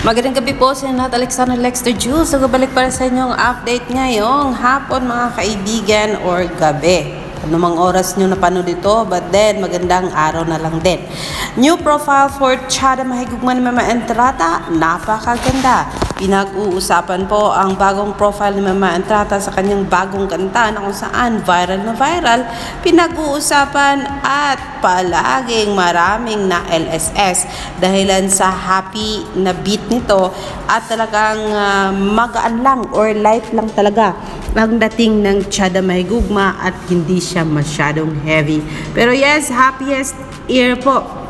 Magandang gabi po sa lahat. Alexander Lexter Jules. Nagbabalik para sa inyong update ngayong hapon mga kaibigan or gabi. Ano mang oras nyo napanood ito, but then magandang araw na lang din. New profile for Chada Mahigugman ni Mama Entrata, napakaganda. Pinag-uusapan po ang bagong profile ni Mama Entrata sa kanyang bagong kanta na kung saan viral na viral. Pinag-uusapan at palaging maraming na LSS dahilan sa happy na beat nito at talagang ah, magaan lang or light lang talaga ang dating ng Chada Mahigugma at hindi siya masyadong heavy. Pero yes, happiest ear po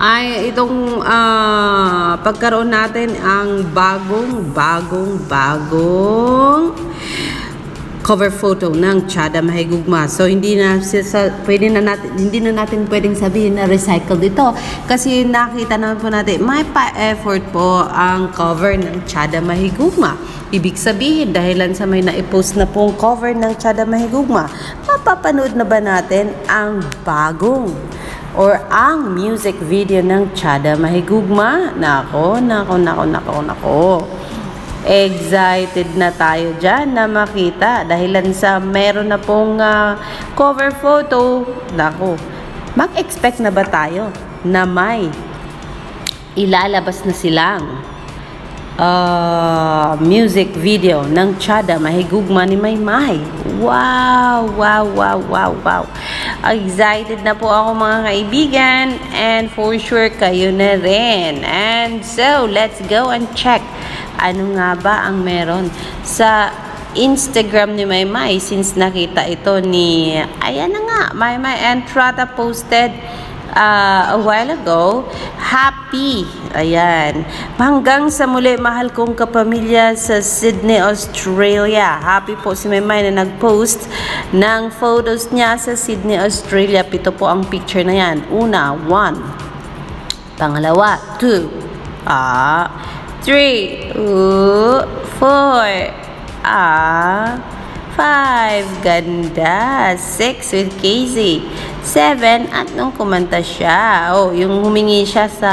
ay itong ah, pagkaroon natin ang bagong, bagong, bagong cover photo ng Chada Mahigugma. So hindi na sa, pwede na natin hindi na natin pwedeng sabihin na recycled ito kasi nakita naman po natin may pa-effort po ang cover ng Chada Mahigugma. Ibig sabihin dahilan sa may na-post na pong cover ng Chada Mahigugma, mapapanood na ba natin ang bagong or ang music video ng Chada Mahigugma? Nako, nako, nako, nako, nako. Excited na tayo dyan na makita dahilan sa meron na pong ah, cover photo. Nako, mag-expect na ba tayo na may ilalabas na silang ah, music video ng Chada Mahigugma ni Maymay. Wow, wow, wow, wow, wow. Excited na po ako mga kaibigan and for sure kayo na rin. And so, let's go and check ano nga ba ang meron sa Instagram ni Maymay since nakita ito ni ayan na nga Maymay Entrata posted uh, a while ago happy ayan. Hanggang sa muli mahal kong kapamilya sa Sydney, Australia. Happy po si Maymay na nag-post ng photos niya sa Sydney, Australia. Pito po ang picture na yan. Una, one. Pangalawa, two. Ah, three, ooh, four, ah, five, ganda, six with Casey, seven, at nung kumanta siya, oh, yung humingi siya sa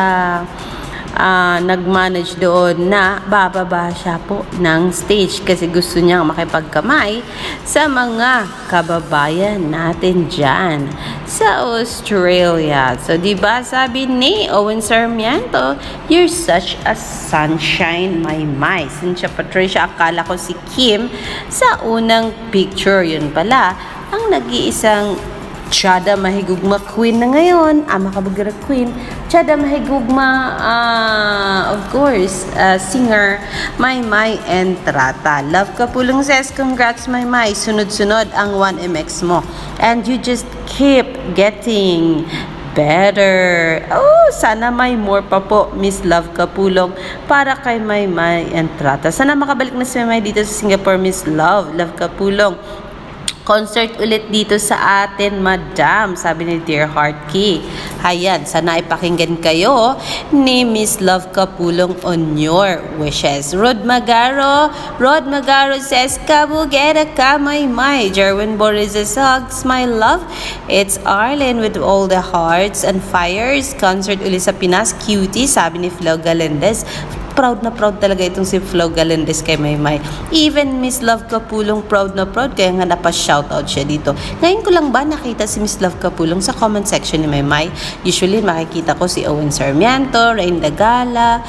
ah, nag-manage doon na bababa siya po ng stage kasi gusto niya makipagkamay sa mga kababayan natin dyan sa Australia. So, di ba sabi ni Owen Sarmiento, you're such a sunshine, my my. Cynthia Patricia, akala ko si Kim sa unang picture. Yun pala, ang nag-iisang Chada Mahigugma Queen na ngayon, Ama Kabugara Queen, Chada Mahigugma, ah, of course, ah, singer, May May Entrata. Love ka pulong says, congrats May May, sunod-sunod ang 1MX mo. And you just keep getting better. Oh, sana may more pa po, Miss Love Kapulong, para kay May May Entrata. Sana makabalik na si May May dito sa Singapore, Miss Love, Love Kapulong concert ulit dito sa atin, madam, sabi ni Dear Heart Key. Hayan, sana ipakinggan kayo ni Miss Love Kapulong on your wishes. Rod Magaro, Rod Magaro says, Kabugera kamay may. Jerwin Boris hugs my love. It's Arlen with all the hearts and fires. Concert ulit sa Pinas, cutie, sabi ni Flo Galendez proud na proud talaga itong si Flo Galendez kay Maymay. Even Miss Love Kapulong proud na proud kaya nga napa-shoutout siya dito. Ngayon ko lang ba nakita si Miss Love Kapulong sa comment section ni Maymay? Usually makikita ko si Owen Sarmiento, Rain Dagala,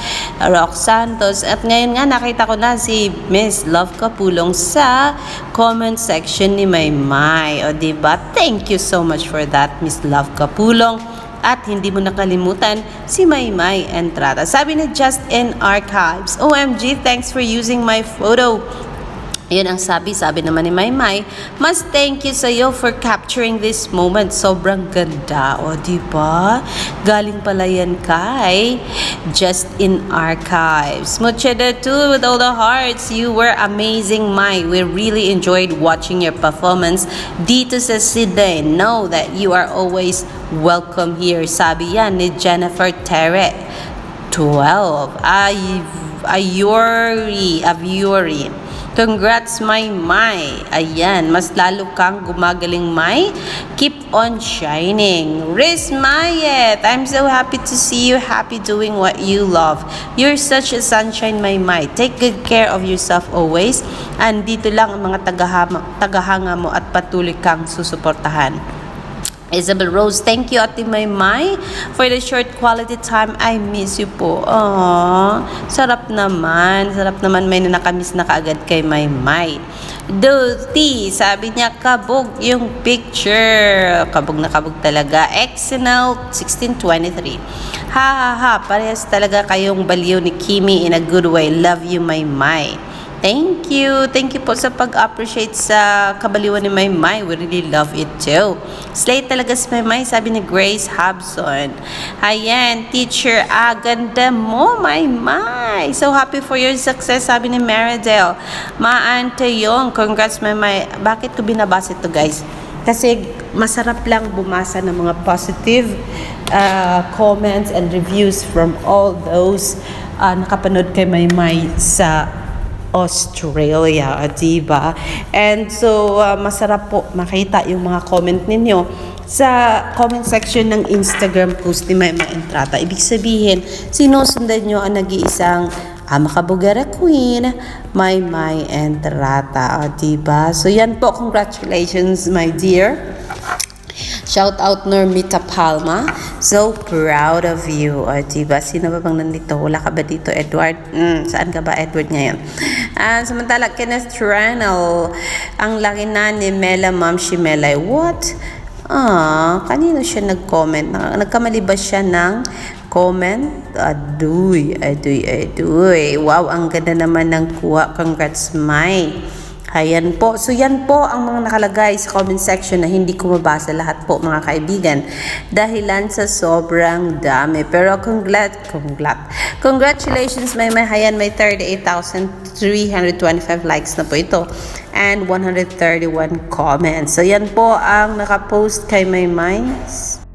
Rock Santos at ngayon nga nakita ko na si Miss Love Kapulong sa comment section ni Maymay. O diba? Thank you so much for that Miss Love Kapulong. At hindi mo nakalimutan si Maymay Entrata. Sabi ni Just in Archives, OMG, thanks for using my photo. Yun ang sabi, sabi naman ni Maymay, mas thank you sa iyo for capturing this moment. Sobrang ganda, o di ba? Galing pala yan kay Just in Archives. Mucheda too with all the hearts. You were amazing, May. We really enjoyed watching your performance dito sa Sydney. Know that you are always welcome here. Sabi yan ni Jennifer Terre. 12. Ay, Ayuri, Aviori. Congrats, my Mai. Ayan, mas lalo kang gumagaling, Mai. Keep on shining. Riz Mayet, I'm so happy to see you happy doing what you love. You're such a sunshine, my Mai. Take good care of yourself always. And dito lang ang mga tagahama, tagahanga mo at patuloy kang susuportahan. Isabel Rose, thank you Ate Maymay for the short quality time. I miss you po. Aww, sarap naman. Sarap naman may nakamiss na kaagad kay Maymay. Doti, sabi niya, kabog yung picture. Kabog na kabog talaga. Excellent 1623. Ha ha ha, parehas talaga kayong baliw ni Kimi in a good way. Love you, Maymay. Thank you. Thank you po sa pag-appreciate sa kabaliwan ni Maymay. We really love it too. Slay talaga si Maymay, sabi ni Grace Hobson. Ayan, teacher, ah, ganda mo, Maymay. So happy for your success, sabi ni Meridel. Maante yung, congrats Maymay. Bakit ko binabasa ito guys? Kasi masarap lang bumasa ng mga positive uh, comments and reviews from all those uh, nakapanood kay Maymay sa Australia, ah, di ba? And so, uh, masarap po makita yung mga comment ninyo sa comment section ng Instagram post ni Mama Entrata. Ibig sabihin, sinusundan nyo ang nag-iisang ah, makabugara queen, May May Entrata, ah, di ba? So, yan po. Congratulations, my dear. Shout out Normita Palma. So proud of you. O, diba? Sino ba bang nandito? Wala ka ba dito, Edward? Mm, saan ka ba, Edward, ngayon? Ah, samantala, Kenneth Tranel. Ang laki na ni Mela Ma'am Shimelay. What? Ah, kanino siya nag-comment? Nag- Nagkamali ba siya ng comment? Aduy, aduy, aduy. Wow, ang ganda naman ng kuha. Congrats, Mai. Ayan po. So yan po ang mga nakalagay sa comment section na hindi ko mabasa lahat po mga kaibigan. Dahilan sa sobrang dami. Pero congrat, congrat. Congratulations may may hayan may 38,325 likes na po ito. And 131 comments. So yan po ang nakapost kay Maymay.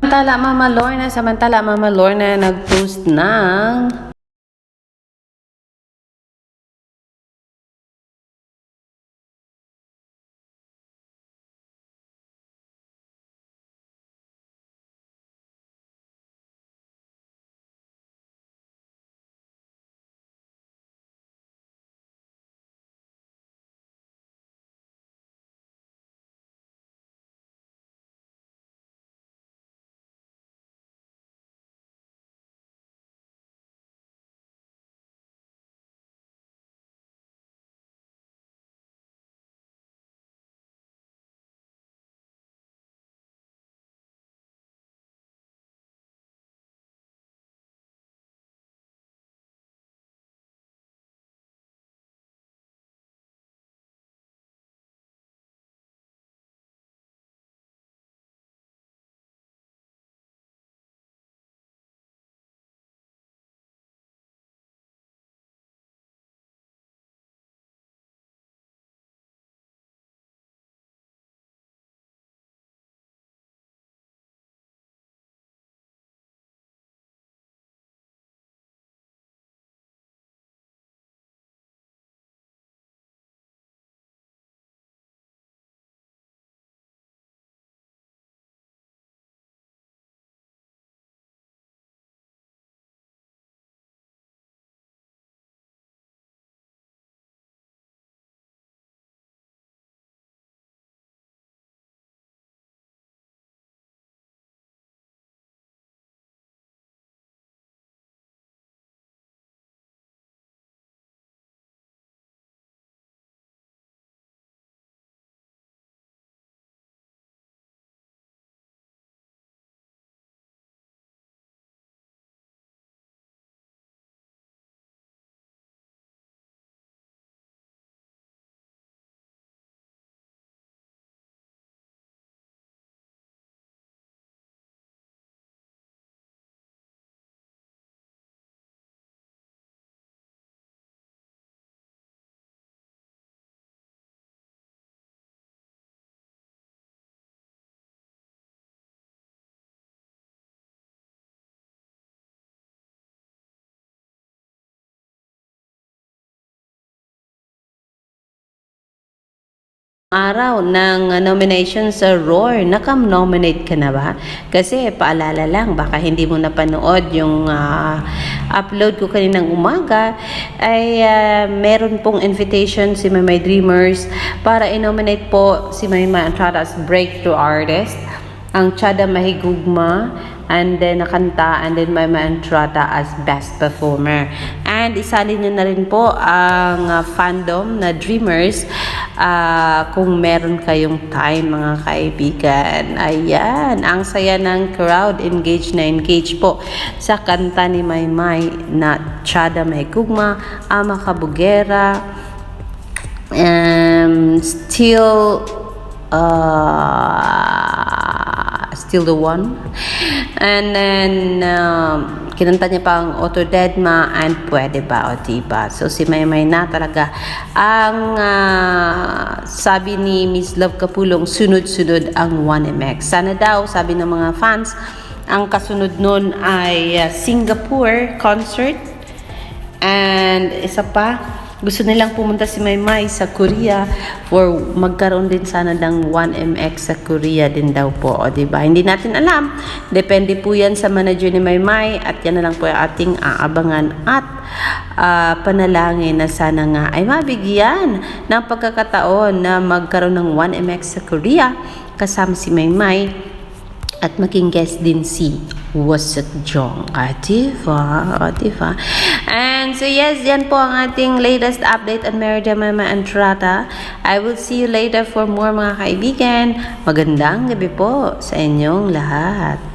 Samantala Mama Lorna, samantala Mama Lorna nagpost ng araw ng uh, nomination sa Roar. Nakam-nominate ka na ba? Kasi paalala lang, baka hindi mo napanood yung uh, upload ko kaninang umaga, ay uh, meron pong invitation si Maymay Dreamers para i-nominate po si Maymay Antrada as Breakthrough Artist, ang Chada Mahigugma, and then nakanta, and then Maymay Antrada as Best Performer. And isali niyo na rin po ang uh, fandom na Dreamers ah, kung meron kayong time mga kaibigan. Ayan, ang saya ng crowd, engage na engage po sa kanta ni Maymay na Chada Mahigugma, Ama Kabugera, um, still uh, still the one. And then um, kinanta niya pa ang Auto Deadma and Pwede Ba o Diba? So si Maymay na talaga ang ah, sabi ni Miss Love Kapulong sunod-sunod ang 1MX sana daw sabi ng mga fans ang kasunod nun ay ah, Singapore concert. And isa pa, gusto nilang pumunta si Maymay sa Korea for magkaroon din sana ng 1MX sa Korea din daw po. O, di ba? Hindi natin alam. Depende po yan sa manager ni Maymay at yan na lang po yung ating aabangan at ah, panalangin na sana nga ay mabigyan ng pagkakataon na magkaroon ng 1MX sa Korea kasama si Maymay at maging guest din si Wasat Jong. Ah, diba? And so yes, yan po ang ating latest update on Merida Mama Entrata. I will see you later for more mga kaibigan. Magandang gabi po sa inyong lahat.